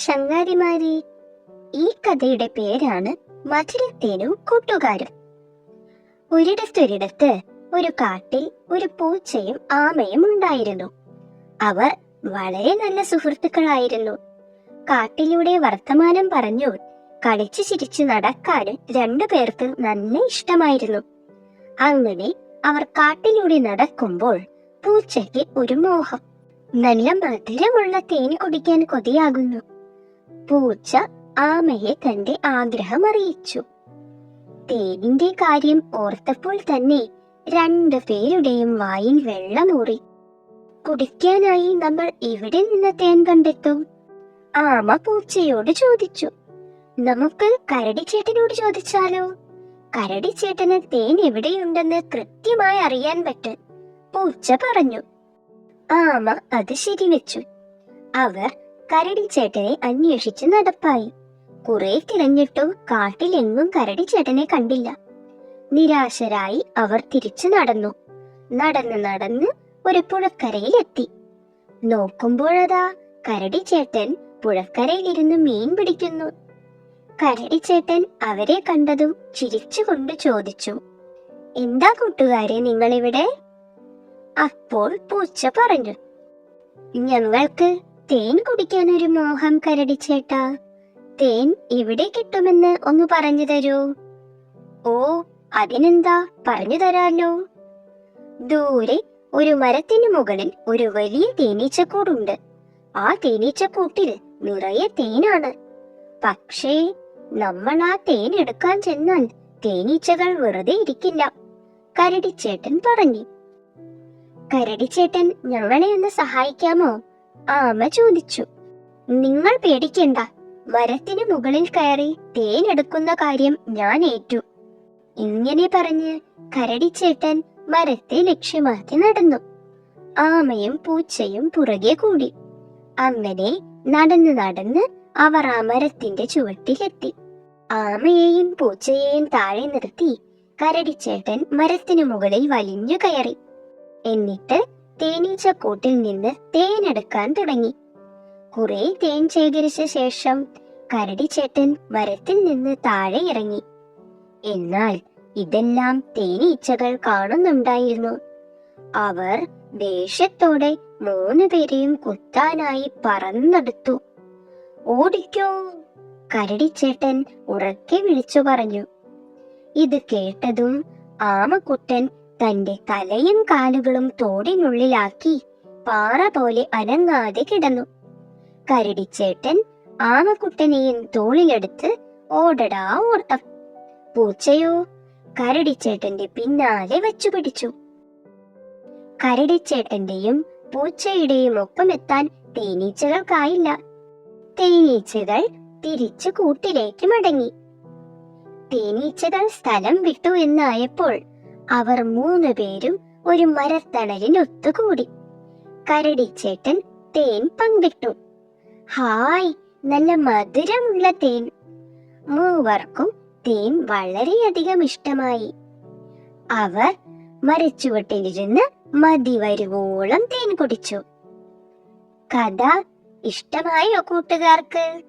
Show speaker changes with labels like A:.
A: ചങ്ങാതിമാരെ. ഈ കഥയുടെ പേരാണ് മധുരത്തേനും കൂട്ടുകാരും. ഒരിടത്തൊരിടത്ത് ഒരു കാട്ടിൽ ഒരു പൂച്ചയും ആമയും ഉണ്ടായിരുന്നു. അവർ വളരെ നല്ല സുഹൃത്തുക്കളായിരുന്നു. കാട്ടിലൂടെ വർത്തമാനം പറഞ്ഞു കളിച്ചു ചിരിച്ചു നടക്കാനും രണ്ടു പേർക്ക് നല്ല ഇഷ്ടമായിരുന്നു. അങ്ങനെ അവർ കാട്ടിലൂടെ നടക്കുമ്പോൾ പൂച്ചയ്ക്ക് ഒരു മോഹം. നല്ല മധുരമുള്ള തേൻ കുടിക്കാൻ കൊതിയാകുന്നു. പൂച്ച ആമയെ തന്റെ ആഗ്രഹം അറിയിച്ചു. തേനിന്റെ കാര്യം ഓർത്തപ്പോൾ തന്നെ രണ്ടു പേരുടെയും വായിൽ വെള്ളമൂറി കുടിക്കാനായി നമ്മൾ ഇവിടെ നിന്ന് തേൻ കണ്ടെത്തും? ആമ പൂച്ചയോട് ചോദിച്ചു. നമുക്ക് കരടിച്ചേട്ടനോട് ചോദിച്ചാലോ? കരടിച്ചേട്ടന് തേൻ എവിടെയുണ്ടെന്ന് കൃത്യമായി അറിയാൻ പറ്റും. പൂച്ച പറഞ്ഞു. ആമ അത് ശരിവെച്ചു. അവർ കരടിച്ചേട്ടനെ അന്വേഷിച്ച് നടപ്പായി. കുറെ തിരഞ്ഞിട്ടും കാട്ടിലെങ്ങും കരടി ചേട്ടനെ കണ്ടില്ല. നിരാശരായി അവർ തിരിച്ചു നടന്നു. നടന്ന് നടന്ന് ഒരു പുഴക്കരയിലെത്തി. നോക്കുമ്പോഴതാ കരടി ചേട്ടൻ പുഴക്കരയിലിരുന്ന് മീൻ പിടിക്കുന്നു. കരടി ചേട്ടൻ അവരെ കണ്ടതും ചിരിച്ചുകൊണ്ട് ചോദിച്ചു എന്താ കൂട്ടുകാരെ നിങ്ങളിവിടെ? അപ്പോൾ പൂച്ച പറഞ്ഞു ഞങ്ങൾക്ക് തേൻ കുടിക്കാൻ ഒരു മോഹം കരടിച്ചേട്ടാ തേൻ ഇവിടെ കിട്ടുമെന്ന് ഒന്ന് പറഞ്ഞു തരൂ. ഓ അതിനെന്താ പറഞ്ഞു തരാലോ? ദൂരെ ഒരു മരത്തിന് മുകളിൽ ഒരു വലിയ തേനീച്ചക്കൂടുണ്ട്. ആ തേനീച്ചക്കൂട്ടിൽ നിറയെ തേനാണ്. പക്ഷേ നമ്മൾ ആ തേൻ എടുക്കാൻ ചെന്നാൽ തേനീച്ചകൾ വെറുതെ ഇരിക്കില്ല കരടിച്ചേട്ടൻ പറഞ്ഞു. കരടിച്ചേട്ടൻ ഞങ്ങളെ ഒന്ന് സഹായിക്കാമോ? ആമ ചോദിച്ചു. നിങ്ങൾ പേടിക്കണ്ട. മരത്തിന് മുകളിൽ കയറി തേനെടുക്കുന്ന കാര്യം ഞാൻ ഏറ്റു. ഇങ്ങനെ പറഞ്ഞ് കരടിച്ചേട്ടൻ മരത്തെ ലക്ഷ്യമാക്കി നടന്നു. ആമയും പൂച്ചയും പുറകെ കൂടി. അങ്ങനെ നടന്ന് നടന്ന് അവർ ആ മരത്തിന്റെ ചുവട്ടിലെത്തി. ആമയെയും പൂച്ചയെയും താഴെ നിർത്തി കരടിച്ചേട്ടൻ മരത്തിനു മുകളിൽ വലിഞ്ഞു കയറി. എന്നിട്ട് തേനീച്ചക്കൂട്ടിൽ നിന്ന് തേനെടുക്കാൻ തുടങ്ങി. കുറെ തേൻ ശേഖരിച്ച ശേഷം കരടിച്ചേട്ടൻ മരത്തിൽ നിന്ന് താഴെ ഇറങ്ങി. എന്നാൽ ഇതെല്ലാം തേനീച്ചകൾ കാണുന്നുണ്ടായിരുന്നു. അവർ ദേഷ്യത്തോടെ മൂന്ന് പേരെയും കുത്താനായി പറന്നെടുത്തു. ഓടിക്കോ കരടിച്ചേട്ടൻ ഉറക്കെ വിളിച്ചു പറഞ്ഞു. ഇത് കേട്ടതും ആമക്കുട്ടൻ തന്റെ തലയും കാലുകളും തോടിനുള്ളിലാക്കി പാറ പോലെ അനങ്ങാതെ കിടന്നു. കരടിച്ചേട്ടൻ ആമക്കുട്ടനെയും തോളിലെടുത്ത് ഓടടാ ഓട്ടം പൂച്ചയോ? കരടിച്ചേട്ടന്റെ പിന്നാലെ വച്ചു പിടിച്ചു കരടിച്ചേട്ടന്റെയും പൂച്ചയുടെയും ഒപ്പമെത്താൻ തേനീച്ചകൾക്കായില്ല. തേനീച്ചകൾ തിരിച്ചു കൂട്ടിലേക്ക് മടങ്ങി. തേനീച്ചകൾ സ്ഥലം വിട്ടു എന്നായപ്പോൾ അവർ മൂന്നു പേരും ഒരു മരത്തണലിൽ ഒത്തുകൂടി. കരടിച്ചേട്ടൻ തേൻ പങ്കിട്ടു. ഹായ് നല്ല മധുരമുള്ള തേൻ. മൂവർക്കും തേൻ വളരെയധികം ഇഷ്ടമായി. അവർ മരച്ചുവട്ടിലിരുന്ന് മതി വരുവോളം തേൻ കുടിച്ചു. കഥ ഇഷ്ടമായോ കൂട്ടുകാർക്ക്?